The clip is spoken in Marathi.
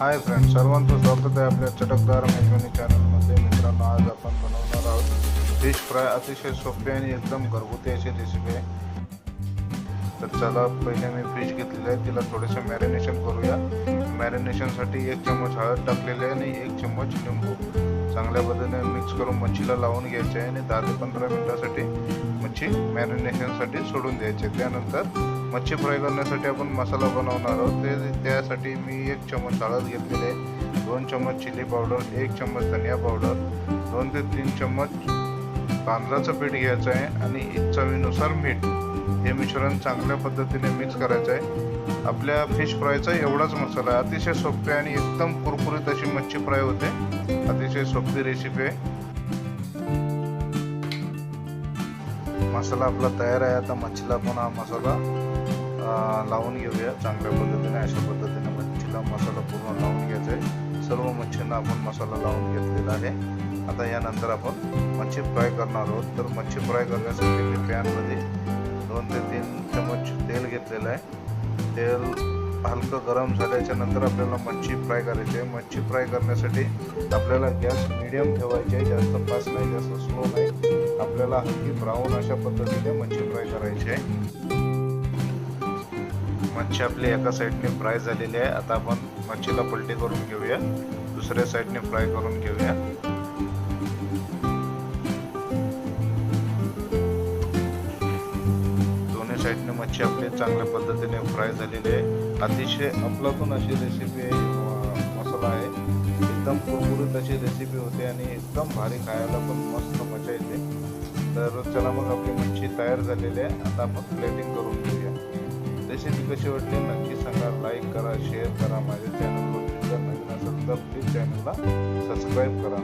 हाय फ्रेंड सर्वांचं स्वागत आहे आपल्या चटकदार मेजवानी चॅनलमध्ये मित्रांनो आज आपण बनवणार आहोत फिश फ्राय अतिशय सोपे आणि एकदम घरगुती अशी रेसिपी आहे तर चला पहिले मी फिश घेतलेली आहे तिला थोडेसे मॅरिनेशन करूया. मॅरिनेशनसाठी एक चम्मच हळद टाकलेली आहे आणि एक चम्मच लिंबू. चांगल्या पद्धतीने मिक्स करून मच्छीला लावून घ्यायचे आहे आणि दहा ते पंधरा मिनटासाठी मच्छी मॅरिनेशनसाठी सोडून द्यायचे. त्यानंतर मच्छी फ्राय करण्यासाठी आपण मसाला बनवणार आहोत. ते त्यासाठी मी एक चम्मच हळद घेतलेली आहे दोन चम्मच चिली पावडर एक चम्मच धनिया पावडर दोन ते तीन चम्मच तांदळाचं पीठ घ्यायचं आहे आणि चवीनुसार मीठ. हे मिश्रण चांगल्या पद्धतीने मिक्स करायचं आहे. आपल्या फिश फ्रायचा एवढाच मसाला आहे. अतिशय सोपे आणि एकदम कुरकुरीत अशी मच्छी फ्राय होते. अतिशय सोपी रेसिपी आहे. मसाला आपला तयार आहे. आता मच्छीला पुन्हा हा मसाला लावून घेऊया. चांगल्या पद्धतीने अशा पद्धतीने मच्छीला मसाला पूर्ण लावून घ्यायचा आहे. सर्व मच्छींना आपण मसाला लावून घेतलेला आहे. आता यानंतर आपण मच्छी फ्राय करणार आहोत. तर मच्छी फ्राय करण्यासाठी मी पॅनमध्ये दोन ते तीन चमच तेल घेतलेलं आहे. तेल हलकं गरम झाल्याच्यानंतर आपल्याला मच्छी फ्राय करायची आहे. मच्छी फ्राय करण्यासाठी आपल्याला गॅस मिडियम ठेवायची आहे. जास्त फास्ट नाही जास्त स्लो नाही. आपल्याला हलकी ब्राऊन अशा पद्धतीने मच्छी फ्राय करायची आहे. मच्छी आपली एका साईडने फ्राय झालेली आहे. आता आपण मच्छीला पलटी करून घेऊया. दुसऱ्या साईडने फ्राय करून घेऊया. साईडने मच्छी आपली चांगल्या पद्धतीने फ्राय झालेली आहे. अतिशय अफलातून अशी रेसिपी आहे मसाला आहे. एकदम कुरकुरीत अशी रेसिपी होते आणि एकदम भारी खायला पण मस्त मजा येते. तर चला मग आपली मच्छी तयार झालेली आहे. आता आपण प्लेटिंग करून घेऊया. रेसिपी कशी वाटली नक्की सांगा. लाईक करा शेअर करा. माझ्या चॅनलवर जर नवीन असेल तर प्लीज चॅनलला सबस्क्राईब करा.